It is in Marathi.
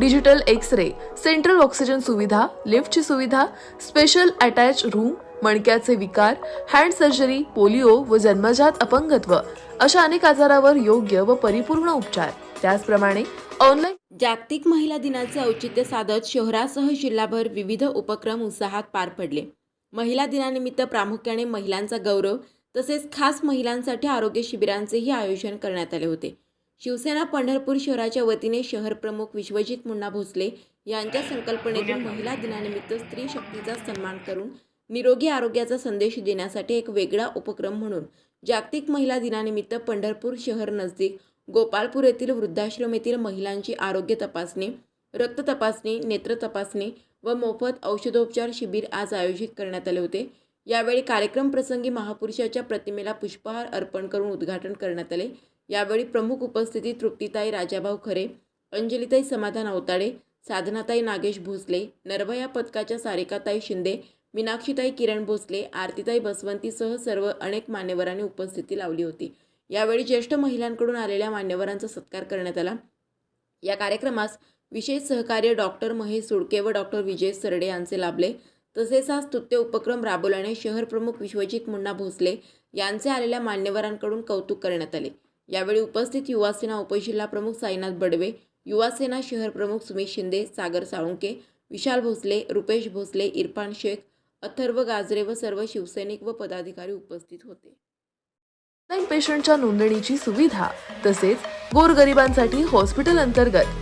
digital X ray central oxygen सुविधा लिफ्टची सुविधा स्पेशल अटॅच रूम मणक्याचे विकार हँड सर्जरी पोलिओ व जन्मजात अपंगत्व अशा अनेक आजारावर योग्य व परिपूर्ण उपचार. त्याचप्रमाणे ऑनलाईन जागतिक महिला दिनाचे औचित्य साधत शहरासह जिल्हाभर विविध उपक्रम उत्साहात पार पडले. महिला दिनानिमित्त प्रामुख्याने महिलांचा गौरव तसेच खास महिलांसाठी आरोग्य शिबिरांचेही आयोजन करण्यात आले होते. शिवसेना पंढरपूर शहराच्या वतीने शहर प्रमुख विश्वजित मुन्ना भोसले यांच्या संकल्पनेतून महिला दिनानिमित्त स्त्री शक्तीचा सन्मान करून निरोगी आरोग्याचा संदेश देण्यासाठी एक वेगळा उपक्रम म्हणून जागतिक महिला दिनानिमित्त पंढरपूर शहर नजदीक गोपालपूर येथील वृद्धाश्रम येथील महिलांची आरोग्य तपासणी रक्त तपासणी नेत्र तपासणी व मोफत औषधोपचार शिबिर आज आयोजित करण्यात आले होते. यावेळी कार्यक्रम प्रसंगी महापुरुषाच्या प्रतिमेला पुष्पहार अर्पण करून उद्घाटन करण्यात आले. यावेळी प्रमुख उपस्थिती तृप्तीताई राजाभाऊ खरे अंजलीताई समाधान अवताडे साधनाताई नागेश भोसले नरभया पथकाच्या सारिकाताई शिंदे मीनाक्षीताई किरण भोसले आरतीताई बसवंतीसह सर्व अनेक मान्यवरांनी उपस्थिती लावली होती. यावेळी ज्येष्ठ महिलांकडून आलेल्या मान्यवरांचा सत्कार करण्यात आला. या कार्यक्रमास विशेष सहकार्य डॉक्टर महेश सुडके व डॉक्टर विजय सरडे यांचे लाभले. तसेच हा स्तुत्य उपक्रम राबवल्याने शहर प्रमुख विश्वजित मुन्ना भोसले यांचे आलेल्या मान्यवरांकडून कौतुक करण्यात आले. यावेळी उपस्थित युवासेना उपजिल्हा प्रमुख साईनाथ बडवे युवासेना शहर प्रमुख सुमित शिंदे सागर साळुंके विशाल भोसले रुपेश भोसले इरफान शेख अथर्व गाजरे व सर्व शिवसैनिक व पदाधिकारी उपस्थित होते. पेशंटच्या नोंदणीची सुविधा तसेच गोरगरिबांसाठी हॉस्पिटल अंतर्गत